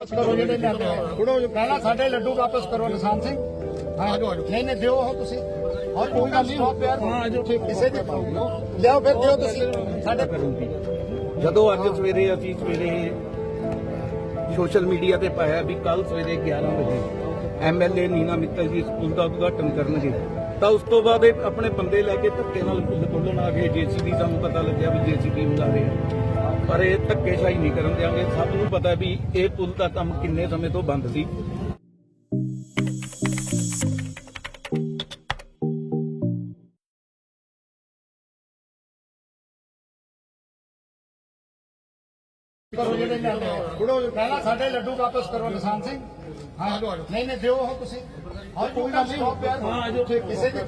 ਵਾਪਸ ਕਰੋ ਜਿਹੜੇ ਲਿਆਂਦੇ ਆ ਪਹਿਲਾਂ ਸਾਡੇ ਲੱਡੂ ਵਾਪਸ ਕਰੋ ਨਿਸ਼ਾਨ ਸਿੰਘ। ਹਾਂ ਨਹੀਂ ਨਹੀਂ ਦਿਓ ਉਹ ਤੁਸੀਂ। ਹੋਰ ਕੋਈ ਗੱਲ ਨਹੀਂ। ਹੋ ਪਿਆਰ ਹਾਂ ਜੋ ਠੀਕ ਕਿਸੇ ਦੇ ਲਿਆਓ ਫਿਰ ਦਿਓ ਤੁਸੀਂ। ਸਾਡੇ ਜਦੋਂ ਅੱਜ ਸਵੇਰੇ ਅਸੀਂ ਸਵੇਰੇ ਸੋਸ਼ਲ ਮੀਡੀਆ ਤੇ ਪਾਇਆ ਵੀ ਕੱਲ ਸਵੇਰੇ 11 ਵਜੇ ਐਮਐਲਏ ਨੀਨਾ ਮਿੱਤਲ ਜੀ ਸਕੂਲ ਦਾ ਉਦਘਾਟਨ ਕਰਨਗੇ ਤਾਂ ਉਸ ਤੋਂ ਬਾਅਦ ਇਹ ਆਪਣੇ ਬੰਦੇ ਲੈ ਕੇ ਧੱਕੇ ਨਾਲ ਪੁੱਲ ਖੋਲਣ ਆ ਗਏ ਜੀਸੀਬੀ ਸਾਨੂੰ ਪਤਾ ਲੱਗਿਆ ਵੀ ਜੀਸੀਬੀ ਬੁਲਾ ਰਹੇ ਪਰ ਇਹ ਧੱਕੇਸ਼ਾਹੀ ਨਹੀਂ ਕਰਨ ਦਿਆਂਗੇ। ਸਭ ਨੂੰ ਪਤਾ ਵੀ ਇਹ ਪੁਲ ਦਾ ਕੰਮ ਕਿੰਨੇ ਸਮੇਂ ਤੋਂ ਬੰਦ ਸੀ। ਕਰੋ ਜਿਹੜੇ ਲਿਆਂਦੇ ਆ ਪਹਿਲਾਂ ਸਾਡੇ ਲੱਡੂ ਵਾਪਸ ਕਰੋ ਨਿਸ਼ਾਨ ਸਿੰਘ। ਹਾਂ। ਨਹੀਂ ਨਹੀਂ ਦਿਓ ਉਹ ਤੁਸੀਂ। ਹੋਰ ਕੋਈ ਗੱਲ ਨਹੀਂ। ਹੋ ਪਿਆਰ ਹਾਂ ਜੋ ਠੀਕ ਕਿਸੇ ਦੇ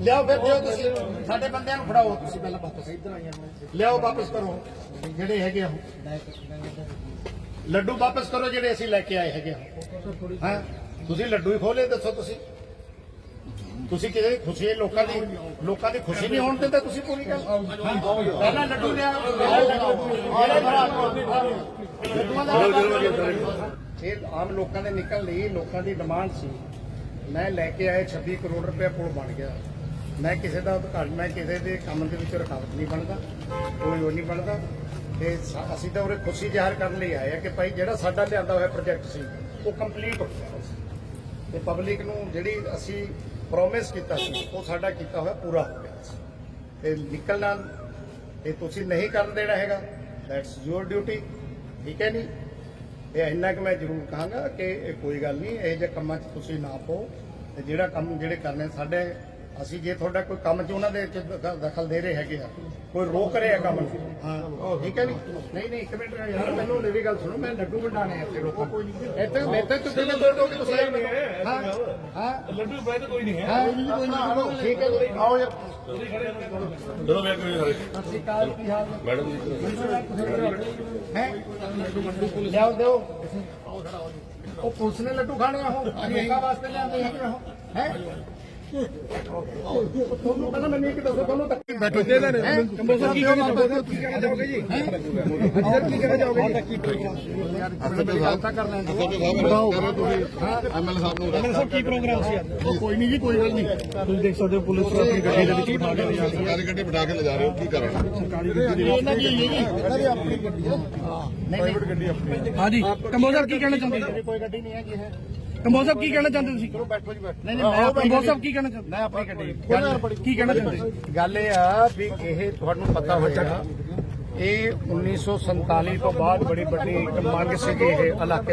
ਲਿਆਓ ਫਿਰ ਦਿਓ ਤੁਸੀਂ। ਸਾਡੇ ਬੰਦਿਆਂ ਨੂੰ ਫੜਾਓ ਤੁਸੀਂ ਪਹਿਲਾਂ ਵਾਪਸ। ਇੱਧਰ ਆਈਆਂ ਲਿਆਓ ਵਾਪਸ ਕਰੋ। ਜਿਹੜੇ ਹੈਗੇ ਆ। ਉਹ। ਲੱਡੂ ਵਾਪਸ ਕਰੋ ਜਿਹੜੇ ਅਸੀਂ ਲੈ ਕੇ ਆਏ ਹੈਗੇ ਆ। ਹਾਂ। ਤੁਸੀਂ ਲੱਡੂ ਹੀ ਖੋਲੇ ਦੱਸੋ ਤੁਸੀਂ। ਤੁਸੀਂ ਕਿਸੇ ਦੀ ਖੁਸ਼ੀ ਲੋਕਾਂ ਦੀ ਲੋਕਾਂ ਦੀ ਖੁਸ਼ੀ ਨਹੀਂ ਹੋਣ ਦਿੰਦੇ ਤੁਸੀਂ ਪੂਰੀ ਗੱਲ? ਪਹਿਲਾਂ ਲੱਡੂ ਲਿਆ ਇਹ ਆਮ ਲੋਕਾਂ ਦੇ ਨਿਕਲ ਲਈ ਲੋਕਾਂ ਦੀ ਡਿਮਾਂਡ ਸੀ ਮੈਂ ਲੈ ਕੇ ਆਏ 26 ਕਰੋੜ ਰੁਪਏ ਪੁਲ ਬਣ ਗਿਆ। ਮੈਂ ਕਿਸੇ ਦਾ ਉਦਘਾਟਨ ਮੈਂ ਕਿਸੇ ਦੇ ਕੰਮ ਦੇ ਵਿੱਚ ਰੁਕਾਵਟ ਨਹੀਂ ਬਣਦਾ ਕੋਈ ਉਹ ਨਹੀਂ ਬਣਦਾ। ਤੇ ਅਸੀਂ ਤਾਂ ਉਰੇ ਖੁਸ਼ੀ ਜ਼ਾਹਰ ਕਰਨ ਲਈ ਆਏ ਆ ਕਿ ਭਾਈ ਜਿਹੜਾ ਸਾਡਾ ਲਿਆਂਦਾ ਹੋਇਆ ਪ੍ਰੋਜੈਕਟ ਸੀ ਉਹ ਕੰਪਲੀਟ ਹੋ ਗਿਆ। ਤੇ ਪਬਲਿਕ ਨੂੰ ਜਿਹੜੀ ਅਸੀਂ ਪ੍ਰੋਮਿਸ ਕੀਤਾ ਸੀ, ਉਹ ਸਾਡਾ ਕੀਤਾ ਹੋਇਆ ਪੂਰਾ ਹੋ ਗਿਆ। ਸੀ ਤੇ ਨਿਕਲਣਾ ਇਹ ਤੁਸੀਂ ਨਹੀਂ ਕਰਨ ਦੇਣਾ ਹੈਗਾ ਦੈਟਸ ਯੂਰ ਡਿਊਟੀ ਠੀਕ ਹੈ ਨਹੀਂ ਇਹ ਇੰਨਾ ਕਿ ਮੈਂ ਜ਼ਰੂਰ ਕਹਾਂਗਾ ਕਿ ਇਹ ਕੋਈ ਗੱਲ ਨਹੀਂ, ਇਹ ਜਿਹੇ ਕੰਮਾਂ 'ਚ ਤੁਸੀਂ ਨਾ ਪਾਓ, ਤੇ ਜਿਹੜਾ ਕੰਮ ਜਿਹੜੇ ਕਰਨੇ ਸਾਡੇ ਅਸੀਂ ਜੇ ਤੁਹਾਡਾ ਕੋਈ ਕੰਮ 'ਚ ਉਹਨਾਂ ਦੇ ਦਖ- ਦਖਲ ਦੇ ਰਹੇ ਹੈਗੇ ਆ ਕੋਈ ਰੋਕ ਰਿਹਾ ਕੰਮ ਨੂੰ? ਹਾਂ। ਠੀਕ ਹੈ ਨਹੀਂ ਨਹੀਂ ਨਹੀਂ ਇੱਕ ਮਿੰਟ ਯਾਰ ਮੈਨੂੰ ਮੇਰੀ ਗੱਲ ਸੁਣੋ ਮੈਂ ਲੱਡੂ ਵੰਡਾਣੇ ਆ ਇੱਥੇ ਲੋਕਾਂ ਨੂੰ। ਇੱਥੇ ਇੱਥੇ ਤੁਸੀਂ ਮੈਨੂੰ ਦੋ ਤੁਸੀਂ ਆਏ ਨਹੀਂ ਹਾਂ ਹਾਂ। ਲੱਡੂ ਬੈਠ ਕੋਈ ਨਹੀਂ ਹੈ। ਹਾਂ ਕੋਈ ਨਹੀਂ ਠੀਕ ਹੈ ਜੀ ਆਓ ਯਾਰ ਜਦੋਂ ਮੈਂ ਕੋਈ ਸਤਿ ਸ਼੍ਰੀ ਅਕਾਲ ਕੀ ਹਾਲ ਹੈ ਮੈਡਮ ਜੀ ਹੈ? ਲਿਆਓ ਦਿਓ। ਉਹ ਪੁਲਿਸ ਨੇ ਲੱਡੂ ਖਾਣੇ ਆ ਉਹ ਅਮਰੀਕਾ ਵਾਸਤੇ ਲਿਆਂਦੇ ਹੈਗੇ ਉਹ ਹੈ? ਤੁਹਾਨੂੰ ਪਹਿਲਾਂ ਮੈਨੂੰ ਇੱਕ ਦੱਸੋ ਤੁਹਾਨੂੰ ਤੱਕ ਬੈਠੋ ਦੇ ਦੇ ਕੰਬੋਸਰ ਕੀ ਕਹਿਣਾ ਕੀ ਕਹਿਣਾ ਚਾਹੋਗੇ ਜੀ ਅਜਰ ਕੀ ਕਹਿਣਾ ਚਾਹੋਗੇ ਐਮਐਲ ਸਾਹਿਬ ਕੀ ਪ੍ਰੋਗਰਾਮ ਸੀ ਕੋਈ ਨਹੀਂ ਜੀ ਕੋਈ ਗੱਲ ਨਹੀਂ ਤੁਸੀਂ ਦੇਖ ਸਕਦੇ ਹੋ ਪੁਲਿਸ ਆਪਣੀ ਗੱਡੀ ਦੇ ਵਿੱਚ ਬਿਠਾ ਕੇ ਲਿਜਾ ਰਹੀ ਸਰਕਾਰੀ ਗੱਡੀ ਬਿਠਾ ਕੇ ਲਿਜਾ ਰਹੇ ਹੋ ਕੀ ਕਰਨ ਇਹਨਾਂ ਦੀ ਇਹ ਇਹਨਾਂ ਦੀ ਆਪਣੀ ਗੱਡੀ ਹੈ ਨਹੀਂ ਪ੍ਰਾਈਵੇਟ ਗੱਡੀ ਆਪਣੀ ਹਾਂਜੀ ਕੰਬੋਜ ਸਾਹਿਬ ਕੀ ਕਹਿਣਾ ਚਾਹੁੰਦੇ ਕੋਈ ਗੱਡੀ ਨਹੀਂ ਹੈਗੀ ਹੈ? ਕੰਬੋਜ ਸਾਹਿਬ ਕੀ ਕਹਿਣਾ ਚਾਹੁੰਦੇ ਤੁਸੀਂ? ਚਲੋ ਬੈਠੋ ਜੀ ਬੈਠੋ। ਨਹੀਂ ਨਹੀਂ ਮੈਂ ਕੰਬੋਜ ਸਾਹਿਬ ਕੀ ਕਹਿਣਾ ਚਾਹੁੰਦੇ? ਮੈਂ ਆਪਣੀ ਗੱਡੀ ਕੀ ਕਹਿਣਾ ਚਾਹੁੰਦੇ? ਗੱਲ ਇਹ ਆ ਵੀ ਇਹ ਤੁਹਾਨੂੰ ਪਤਾ ਹੋਵੇਗਾ ਇਹ 1947 ਤੋਂ ਬਾਅਦ ਬੜੀ ਵੱਡੀ ਇੱਕ ਮੰਗ ਸੀਗੀ ਇਹ ਇਲਾਕੇ